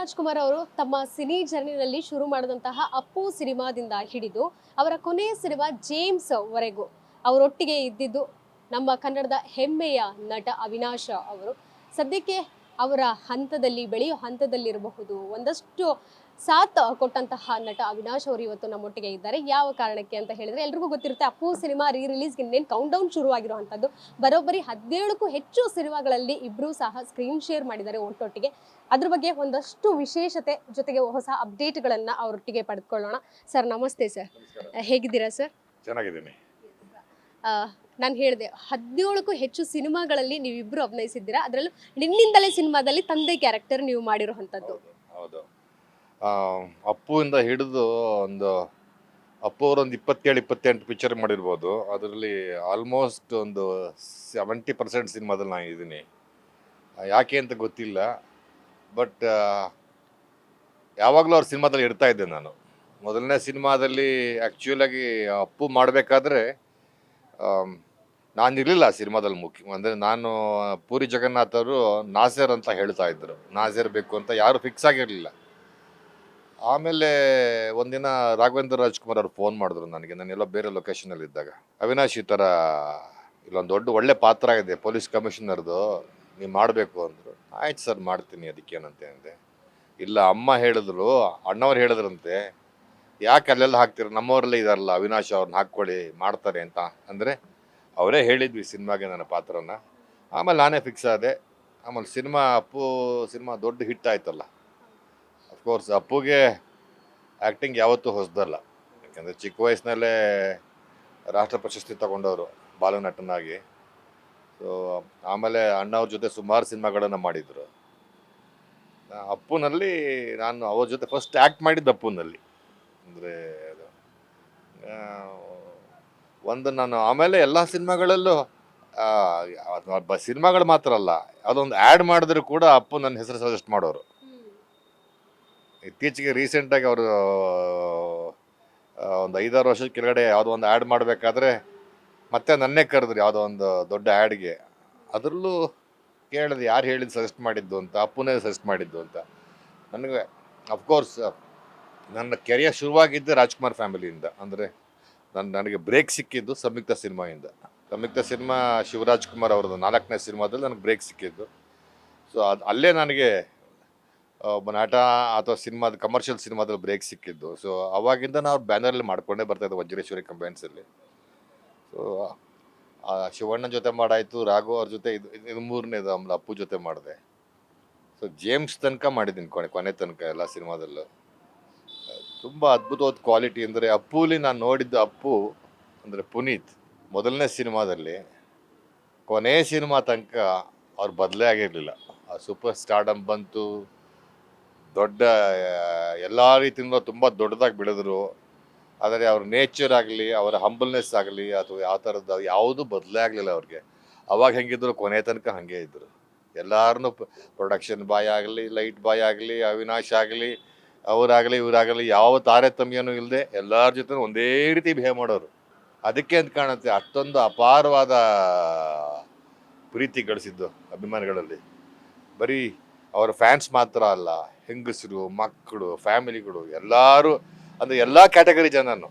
ರಾಜ್ಕುಮಾರ್ ಅವರು ತಮ್ಮ ಸಿನಿ ಜರ್ನಿನಲ್ಲಿ ಶುರು ಮಾಡಿದಂತಹ ಅಪ್ಪು ಸಿನಿಮಾದಿಂದ ಹಿಡಿದು ಅವರ ಕೊನೆಯ ಸಿನಿಮಾ ಜೇಮ್ಸ್ ವರೆಗೂ ಅವರೊಟ್ಟಿಗೆ ಇದ್ದಿದ್ದು ನಮ್ಮ ಕನ್ನಡದ ಹೆಮ್ಮೆಯ ನಟ ಅವಿನಾಶ ಅವರು. ಸದ್ಯಕ್ಕೆ ಅವರ ಹಂತದಲ್ಲಿ, ಬೆಳೆಯೋ ಹಂತದಲ್ಲಿರಬಹುದು. ಒಂದಷ್ಟು ಸಾಥ್ ಕೊಟ್ಟಂತಹ ನಟ ಅವಿನಾಶ್ ಅವರು ಇವತ್ತು ನಮ್ಮೊಟ್ಟಿಗೆ ಇದ್ದಾರೆ. ಯಾವ ಕಾರಣಕ್ಕೆ ಅಂತ ಹೇಳಿದ್ರೆ ಎಲ್ರಿಗೂ ಗೊತ್ತಿರುತ್ತೆ ಅಪ್ಪು ಸಿನಿಮಾ ರೀ ರಿಲೀಸ್ಗೆ ಇನ್ನೇನು ಕೌಂಟ್ ಡೌನ್ ಶುರುವಾಗಿರುವಂಥದ್ದು. ಬರೋಬ್ಬರಿ ಹದಿನೇಳಕ್ಕೂ ಹೆಚ್ಚು ಸಿನಿಮಾಗಳಲ್ಲಿ ಇಬ್ಬರೂ ಸಹ ಸ್ಕ್ರೀನ್ ಶೇರ್ ಮಾಡಿದ್ದಾರೆ ಒಟ್ಟೊಟ್ಟಿಗೆ. ಅದ್ರ ಬಗ್ಗೆ ಒಂದಷ್ಟು ವಿಶೇಷತೆ ಜೊತೆಗೆ ಹೊಸ ಅಪ್ಡೇಟ್ಗಳನ್ನು ಅವರೊಟ್ಟಿಗೆ ಪಡೆದುಕೊಳ್ಳೋಣ ಸರ್ ನಮಸ್ತೆ ಸರ್. ಹೇಗಿದ್ದೀರಾ ಸರ್? ಚೆನ್ನಾಗಿದ್ದೀನಿ. ನಾನು ಹೇಳಿದೆ ಹದಿನೇಳಕ್ಕೂ ಹೆಚ್ಚು ಸಿನಿಮಾಗಳಲ್ಲಿ ನೀವಿಬ್ರು ಅಭಿನಯಿಸಿದ್ದೀರಾ. ಅದರಲ್ಲೂ ನಿನ್ನಿಂದಲೇ ಸಿನಿಮಾದಲ್ಲಿ ತಂದೆ ಕ್ಯಾರೆಕ್ಟರ್ ನೀವು ಮಾಡಿರುವಂಥದ್ದು. ಹೌದು. ಅಪ್ಪುವಿಂದ ಹಿಡಿದು ಒಂದು ಅಪ್ಪು ಅವರೊಂದು ಇಪ್ಪತ್ತೇಳು, ಇಪ್ಪತ್ತೆಂಟು ಪಿಕ್ಚರ್ ಮಾಡಿರ್ಬೋದು. ಅದರಲ್ಲಿ ಆಲ್ಮೋಸ್ಟ್ ಒಂದು ಸೆವೆಂಟಿ ಪರ್ಸೆಂಟ್ ಸಿನಿಮಾದಲ್ಲಿ ನಾನು ಇದ್ದೀನಿ. ಯಾಕೆ ಅಂತ ಗೊತ್ತಿಲ್ಲ. ಬಟ್ ಯಾವಾಗಲೂ ಅವ್ರ ಸಿನಿಮಾದಲ್ಲಿ ಇಡ್ತಾ ಇದ್ದೆ ನಾನು. ಮೊದಲನೇ ಸಿನಿಮಾದಲ್ಲಿ ಆ್ಯಕ್ಚುಲಾಗಿ ಅಪ್ಪು ಮಾಡಬೇಕಾದ್ರೆ ನಾನು ಇರಲಿಲ್ಲ ಸಿನಿಮಾದಲ್ಲಿ ಮುಖ್ಯ, ಅಂದರೆ ನಾನು ಪೂರಿ ಜಗನ್ನಾಥ್ ಅವರು ನಾಸೇರ್ ಅಂತ ಹೇಳ್ತಾ ಇದ್ದರು ನಾಸೇರ್ ಬೇಕು ಅಂತ ಯಾರು ಫಿಕ್ಸ್ ಆಗಿರಲಿಲ್ಲ. ಆಮೇಲೆ ಒಂದಿನ ರಾಘವೇಂದ್ರ ರಾಜ್ಕುಮಾರ್ ಅವ್ರು ಫೋನ್ ಮಾಡಿದ್ರು ನನಗೆ, ನಾನೆಲ್ಲ ಬೇರೆ ಲೊಕೇಶನಲ್ಲಿ ಇದ್ದಾಗ. ಅವಿನಾಶ್ ಈ ಥರ ಇಲ್ಲೊಂದು ದೊಡ್ಡ ಒಳ್ಳೆ ಪಾತ್ರ ಇದೆ ಪೊಲೀಸ್ ಕಮಿಷನರ್ದು ನೀವು ಮಾಡಬೇಕು ಅಂದರು. ಆಯ್ತು ಸರ್, ಮಾಡ್ತೀನಿ ಅದಕ್ಕೇನಂತೆ ಅಂದೆ ಇಲ್ಲ, ಅಮ್ಮ ಹೇಳಿದ್ರು, ಅಣ್ಣವ್ರು ಹೇಳಿದ್ರಂತೆ, ಯಾಕೆ ಅಲ್ಲೆಲ್ಲ ಹಾಕ್ತೀರ? ನಮ್ಮವರಲ್ಲೇ ಇದಾರಲ್ಲ, ಅವಿನಾಶ್ ಅವ್ರನ್ನ ಹಾಕ್ಕೊಳ್ಳಿ, ಮಾಡ್ತಾರೆ ಅಂತ. ಅಂದರೆ ಅವರೇ ಹೇಳಿದ್ವಿ ಸಿನಿಮಾಗೆ ನನ್ನ ಪಾತ್ರನ. ಆಮೇಲೆ ನಾನೇ ಫಿಕ್ಸ್ ಆದೆ. ಆಮೇಲೆ ಸಿನಿಮಾ ಅಪ್ಪು, ಸಿನಿಮಾ ದೊಡ್ಡ ಹಿಟ್ ಆಯ್ತಲ್ಲ. ಅಫ್ಕೋರ್ಸ್ ಅಪ್ಪುಗೆ ಆ್ಯಕ್ಟಿಂಗ್ ಯಾವತ್ತೂ ಹೊಸದಲ್ಲ. ಯಾಕೆಂದರೆ ಚಿಕ್ಕ ವಯಸ್ಸಿನಲ್ಲೇ ರಾಷ್ಟ್ರ ಪ್ರಶಸ್ತಿ ತಗೊಂಡವರು ಬಾಲನಟನಾಗಿ ಸೊ ಆಮೇಲೆ ಅಣ್ಣವ್ರ ಜೊತೆ ಸುಮಾರು ಸಿನಿಮಾಗಳನ್ನು ಮಾಡಿದರು. ಅಪ್ಪುನಲ್ಲಿ ನಾನು ಅವ್ರ ಜೊತೆ ಫಸ್ಟ್ ಆ್ಯಕ್ಟ್ ಮಾಡಿದ್ದು ಅಪ್ಪುನಲ್ಲಿ. ಅಂದರೆ ಒಂದು ನಾನು ಆಮೇಲೆ ಎಲ್ಲ ಸಿನಿಮಾಗಳಲ್ಲೂ ಸಿನಿಮಾಗಳು ಮಾತ್ರ ಅಲ್ಲ, ಅದೊಂದು ಆ್ಯಡ್ ಮಾಡಿದ್ರು ಕೂಡ ಅಪ್ಪು ನನ್ನ ಹೆಸರು ಸಜೆಸ್ಟ್ ಮಾಡೋರು. ಇತ್ತೀಚೆಗೆ ರೀಸೆಂಟಾಗಿ ಅವರು ಒಂದು ಐದಾರು ವರ್ಷದ ಕೆಳಗಡೆ ಯಾವುದೋ ಒಂದು ಆ್ಯಡ್ ಮಾಡಬೇಕಾದ್ರೆ ಮತ್ತೆ ನನ್ನೇ ಕರೆದ್ರು ಯಾವುದೋ ಒಂದು ದೊಡ್ಡ ಆ್ಯಡ್ಗೆ. ಅದರಲ್ಲೂ ಕೇಳಿದೆ, ಯಾರು ಹೇಳಿದ್ದು ಸಜೆಸ್ಟ್ ಮಾಡಿದ್ದು ಅಂತ, ಅಪ್ಪನೇ ಸಜೆಸ್ಟ್ ಮಾಡಿದ್ದು ಅಂತ. ನನಗೆ ಅಫ್ಕೋರ್ಸ್ ನನ್ನ ಕೆರಿಯರ್ ಶುರುವಾಗಿದ್ದೆ ರಾಜ್ಕುಮಾರ್ ಫ್ಯಾಮಿಲಿಯಿಂದ. ಅಂದರೆ ನನ್ನ ನನಗೆ ಬ್ರೇಕ್ ಸಿಕ್ಕಿದ್ದು ಸಂಯುಕ್ತ ಸಿನಿಮಾಯಿಂದ. ಸಂಯುಕ್ತ ಸಿನಿಮಾ ಶಿವರಾಜ್ ಕುಮಾರ್ ಅವ್ರದ್ದು ನಾಲ್ಕನೇ ಸಿನಿಮಾದಲ್ಲಿ ನನಗೆ ಬ್ರೇಕ್ ಸಿಕ್ಕಿದ್ದು. ಸೊ ಅದು ಅಲ್ಲೇ ನನಗೆ ನಟ ಅಥವಾ ಸಿನಿಮಾದ ಕಮರ್ಷಿಯಲ್ ಸಿನಿಮಾದಲ್ಲಿ ಬ್ರೇಕ್ ಸಿಕ್ಕಿದ್ದು. ಸೊ ಅವಾಗಿಂದ ನಾವು ಬ್ಯಾನರಲ್ಲಿ ಮಾಡ್ಕೊಂಡೇ ಬರ್ತಾಯಿದ್ದೆ ವಜ್ರೇಶ್ವರಿ ಕಂಬೈನ್ಸಲ್ಲಿ ಸೊ ಶಿವಣ್ಣನ ಜೊತೆ ಮಾಡಾಯಿತು, ರಾಘು ಅವ್ರ ಜೊತೆ ಇದು ಇದು ಮೂರನೇದು ಆಮೇಲೆ ಅಪ್ಪು ಜೊತೆ ಮಾಡಿದೆ. ಸೊ ಜೇಮ್ಸ್ ತನಕ ಮಾಡಿದ್ದೀನಿ ಕೊನೆ ಕೊನೆ ತನಕ ಎಲ್ಲ ಸಿನಿಮಾದಲ್ಲೂ. ತುಂಬ ಅದ್ಭುತವಾದ ಕ್ವಾಲಿಟಿ ಅಂದರೆ ಅಪ್ಪುಲಿ ನಾನು ನೋಡಿದ್ದು ಅಪ್ಪು ಅಂದರೆ ಪುನೀತ್ ಮೊದಲನೇ ಸಿನಿಮಾದಲ್ಲಿ. ಕೊನೆ ಸಿನಿಮಾ ತನಕ ಅವ್ರು ಬದಲೇ ಆಗಿರಲಿಲ್ಲ. ಆ ಸೂಪರ್ ಸ್ಟಾರ್ಡಮ್ ಬಂತು ದೊಡ್ಡ ಎಲ್ಲ ರೀತಿಯಿಂದ ತುಂಬ ದೊಡ್ಡದಾಗಿ ಬೆಳೆದ್ರು. ಆದರೆ ಅವ್ರ ನೇಚರ್ ಆಗಲಿ, ಅವರ ಹಂಬಲ್ನೆಸ್ ಆಗಲಿ, ಅಥವಾ ಯಾವ ಥರದ್ದು, ಯಾವುದೂ ಬದಲೇ ಆಗಲಿಲ್ಲ ಅವ್ರಿಗೆ. ಅವಾಗ ಹೆಂಗಿದ್ರು, ಕೊನೆ ತನಕ ಹಾಗೆ ಇದ್ದರು ಎಲ್ಲರೂ ಪ್ರೊಡಕ್ಷನ್ ಬಾಯ್ ಆಗಲಿ ಲೈಟ್ ಬಾಯ್ ಆಗಲಿ, ಅವಿನಾಶ್ ಆಗಲಿ, ಅವರಾಗಲಿ, ಇವರಾಗಲಿ, ಯಾವ ತಾರತಮ್ಯನೂ ಇಲ್ಲದೆ ಎಲ್ಲರ ಜೊತೆ ಒಂದೇ ರೀತಿ ಬಿಹೇವ್ ಮಾಡೋರು. ಅದಕ್ಕೆ ಅಂತ ಕಾಣುತ್ತೆ, ಅಷ್ಟೊಂದು ಅಪಾರವಾದ ಪ್ರೀತಿ ಗಳಿಸಿದ್ದು ಅಭಿಮಾನಿಗಳಲ್ಲಿ. ಬರೀ ಅವರ ಫ್ಯಾನ್ಸ್ ಮಾತ್ರ ಅಲ್ಲ ಹೆಂಗಸರು, ಮಕ್ಕಳು, ಫ್ಯಾಮಿಲಿಗಳು, ಎಲ್ಲರೂ, ಅಂದರೆ ಎಲ್ಲ ಕ್ಯಾಟಗರಿ ಜನನು.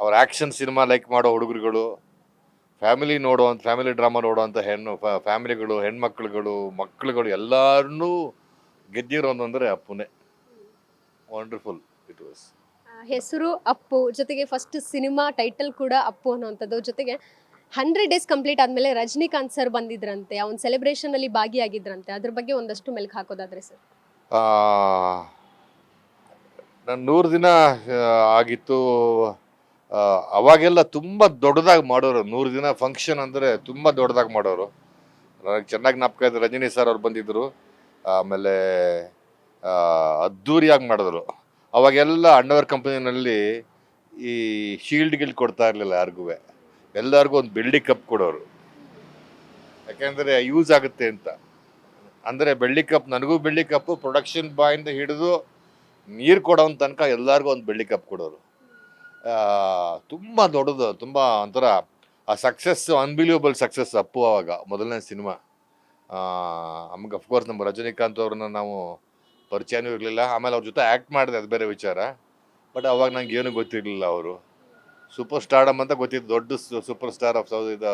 ಅವ್ರ ಆ್ಯಕ್ಷನ್ ಸಿನಿಮಾ ಲೈಕ್ ಮಾಡೋ ಹುಡುಗರುಗಳು, ಫ್ಯಾಮಿಲಿ ನೋಡುವಂಥ ಫ್ಯಾಮಿಲಿ ಡ್ರಾಮಾ ನೋಡುವಂಥ ಹೆಣ್ಣು ಫ್ಯಾಮಿಲಿಗಳು, ಹೆಣ್ಮಕ್ಳುಗಳು ಮಕ್ಕಳುಗಳು ಎಲ್ಲರನ್ನೂ ಗೆದ್ದಿರೋದು ಅಂದರೆ ಅಪ್ಪುನೇ ವಂಡರ್ಫುಲ್ ಇಟ್ ವಾಸ್ ಹೆಸರು ಅಪ್ಪು, ಜೊತೆಗೆ ಫಸ್ಟ್ ಸಿನಿಮಾ ಟೈಟಲ್ ಕೂಡ ಅಪ್ಪು ಅನ್ನುವಂಥದ್ದು. ಜೊತೆಗೆ ಹಂಡ್ರೆಡ್ ಡೇಸ್ ಕಂಪ್ಲೀಟ್ ಆದಮೇಲೆ ರಜನಿಕಾಂತ್ ಸರ್ ಬಂದಿದ್ರಂತೆ, ಅವ್ನ ಸೆಲೆಬ್ರೇಷನ್ ಅಲ್ಲಿ ಭಾಗಿಯಾಗಿದ್ರಂತೆ. ಅದ್ರ ಬಗ್ಗೆ ಒಂದಷ್ಟು ಮೆಲ್ಕ್ ಹಾಕೋದಾದ್ರೆ ಸರ್ ನಾನು ನೂರು ದಿನ ಆಗಿತ್ತು. ಅವಾಗೆಲ್ಲ ತುಂಬ ದೊಡ್ಡದಾಗಿ ಮಾಡೋರು. ನೂರು ದಿನ ಫಂಕ್ಷನ್ ಅಂದರೆ ತುಂಬ ದೊಡ್ಡದಾಗಿ ಮಾಡೋರು. ನನಗೆ ಚೆನ್ನಾಗಿ ಜ್ಞಾಪಕ ಇದೆ, ರಜನಿ ಸರ್ ಅವ್ರು ಬಂದಿದ್ದರು ಆಮೇಲೆ ಅದ್ಧೂರಿಯಾಗಿ ಮಾಡಿದ್ರು. ಅವಾಗೆಲ್ಲ ಅಂಡರ್ವೇರ್ ಕಂಪನಿನಲ್ಲಿ ಈ ಶೀಲ್ಡ್ ಗಿಲ್ಡ್ ಕೊಡ್ತಾ ಇರಲಿಲ್ಲ ಯಾರಿಗೂ ಎಲ್ಲರಿಗೂ ಒಂದು ಬೆಳ್ಳಿ ಕಪ್ ಕೊಡೋರು. ಯಾಕೆಂದರೆ ಯೂಸ್ ಆಗುತ್ತೆ ಅಂತ. ಅಂದರೆ ಬೆಳ್ಳಿ ಕಪ್, ನನಗೂ ಬೆಳ್ಳಿ ಕಪ್ಪು ಪ್ರೊಡಕ್ಷನ್ ಬಾಯಿಂದ ಹಿಡಿದು ನೀರು ಕೊಡೋನ್ ತನಕ ಎಲ್ಲರಿಗೂ ಒಂದು ಬೆಳ್ಳಿ ಕಪ್ ಕೊಡೋರು. ತುಂಬ ದೊಡ್ಡದು, ತುಂಬ ಒಂಥರ, ಆ ಸಕ್ಸಸ್ ಅನ್ಬಿಲಿಯಬಲ್ ಸಕ್ಸಸ್ ಅಪ್ಪು ಆವಾಗ ಮೊದಲನೇ ಸಿನಿಮಾ. ನಮ್ಗೆ ಅಫ್ಕೋರ್ಸ್ ನಮ್ಮ ರಜನಿಕಾಂತ್ ಅವ್ರನ್ನ ನಾವು ಪರಿಚಯನೂ ಇರಲಿಲ್ಲ. ಆಮೇಲೆ ಅವ್ರ ಜೊತೆ ಆ್ಯಕ್ಟ್ ಮಾಡಿದೆ, ಅದು ಬೇರೆ ವಿಚಾರ. ಬಟ್ ಅವಾಗ ನಂಗೆ ಏನೂ ಗೊತ್ತಿರಲಿಲ್ಲ ಅವರು. ಸೂಪರ್ ಸ್ಟಾರ್ಡಮ್ ಅಂತ ಗೊತ್ತಿತ್ತು, ದೊಡ್ಡ ಸೂಪರ್ ಸ್ಟಾರ್ ಆಫ್ ಸೌತ್ ಇದು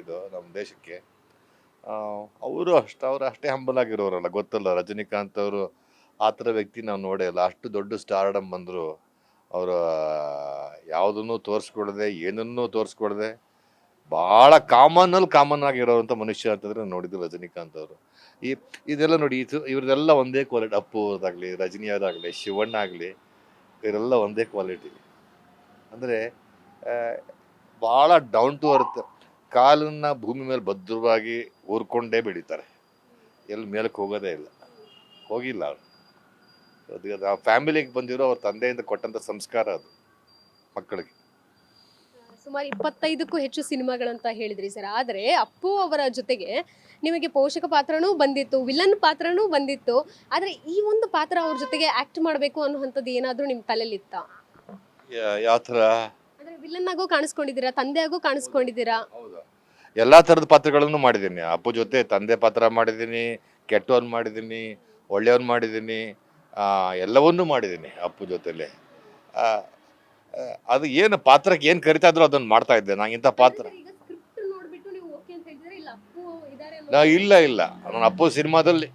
ಇದು ನಮ್ಮ ದೇಶಕ್ಕೆ. ಅವರು ಅಷ್ಟು, ಅವರು ಅಷ್ಟೇ ಹಂಬಲ್ ಆಗಿರೋರಲ್ಲ, ಗೊತ್ತಲ್ಲ, ರಜನಿಕಾಂತ್ ಅವರು ಆ ಥರ ವ್ಯಕ್ತಿ ನಾವು ನೋಡೇ ಇಲ್ಲ. ಅಷ್ಟು ದೊಡ್ಡ ಸ್ಟಾರ್ಡಮ್ ಬಂದರು, ಅವರು ಯಾವುದನ್ನು ತೋರಿಸ್ಕೊಡದೆ ಏನನ್ನೂ ತೋರಿಸ್ಕೊಡದೆ ಭಾಳ ಕಾಮನಲ್ಲಿ ಕಾಮನ್ ಆಗಿರೋವಂಥ ಮನುಷ್ಯ ಅಂತಂದ್ರೆ ನೋಡಿದ್ದು ರಜನಿಕಾಂತ್ ಅವರು. ಈ, ಇದೆಲ್ಲ ನೋಡಿ, ಇದು, ಇವ್ರದೆಲ್ಲ ಒಂದೇ ಕ್ವಾಲಿಟಿ ಅಪ್ಪು ಅವ್ರದ್ದಾಗಲಿ ರಜನಿ ಅವರಾಗಲಿ ಶಿವಣ್ಣ ಆಗಲಿ ಇವರೆಲ್ಲ ಒಂದೇ ಕ್ವಾಲಿಟಿ ಅಂದರೆ ಭಾಳ ಡೌನ್ ಟು ಅರ್ತ್ ಕಾಲನ್ನ ಭೂಮಿ ಮೇಲೆ ಭದ್ರವಾಗಿ ಊರ್ಕೊಂಡೇ ಬೆಳೀತಾರೆ. ಎಲ್ಲಿ ಮೇಲಕ್ಕೆ ಹೋಗೋದೇ ಇಲ್ಲ. ಹೋಗಿಲ್ಲ ಅವರು. ಅದು ಆ ಫ್ಯಾಮಿಲಿಗೆ ಬಂದಿರೋ ಅವ್ರ ತಂದೆಯಿಂದ ಕೊಟ್ಟಂಥ ಸಂಸ್ಕಾರ ಅದು ಮಕ್ಕಳಿಗೆ. ಸುಮಾರು ಇಪ್ಪತ್ತೈದಕ್ಕೂ ಹೆಚ್ಚು ಸಿನಿಮಾಗಳಂತ ಹೇಳಿದ್ರಿ ಸರ್. ಆದರೆ ಅಪ್ಪು ಅವರ ಜೊತೆಗೆ ನಿಮಗೆ ಪೋಷಕ ಪಾತ್ರನೂ ಬಂದಿತ್ತು, ವಿಲನ್ ಪಾತ್ರನೂ ಬಂದಿತ್ತು. ಆದರೆ ಈ ಒಂದು ಪಾತ್ರ ಅವ್ರ ಜೊತೆಗೆ ಆ್ಯಕ್ಟ್ ಮಾಡಬೇಕು ಅನ್ನುವಂಥದ್ದು ಏನಾದರೂ ನಿಮ್ಮ ತಲೆಯಲ್ಲಿತ್ತ ಯಾವ ಥರ? ವಿಲನ್ ಆಗೋ ಕಾಣಿಸ್ಕೊಂಡಿದ್ದೀರಾ ತಂದೆ ಆಗೋ ಕಾಣಿಸ್ಕೊಂಡಿದ್ದೀರಾ? ಎಲ್ಲ ಥರದ ಪಾತ್ರಗಳನ್ನು ಮಾಡಿದ್ದೀನಿ. ಅಪ್ಪು ಜೊತೆ ತಂದೆ ಪಾತ್ರ ಮಾಡಿದ್ದೀನಿ ಕೆಟ್ಟವನ್ ಮಾಡಿದ್ದೀನಿ ಒಳ್ಳೆಯವನ್ ಮಾಡಿದ್ದೀನಿ ಆ, ಎಲ್ಲವನ್ನೂ ಮಾಡಿದ್ದೀನಿ ಅಪ್ಪು ಜೊತೆಲಿ. ಆ, ಆ, ಅದು ಏನು ಪಾತ್ರಕ್ಕೆ ಏನು ಕರಿತಾ ಇದ್ರು ಅದನ್ನು ಮಾಡ್ತಾ ಇದ್ದೆ. ನಾನು ಇಂಥ ಪಾತ್ರ ಈಗ ಸ್ಕ್ರಿಪ್ಟ್ ನೋಡ್ಬಿಟ್ಟು ನೀವು ಓಕೆ ಅಂತ ಹೇಳಿದ್ರೆ ಇಲ್ಲ ಅಪ್ಪು ಇದ್ದಾರೆ ನಾ ಇಲ್ಲ ಇಲ್ಲ. ನಾನು ಅಪ್ಪು ಸಿನಿಮಾದಲ್ಲಿ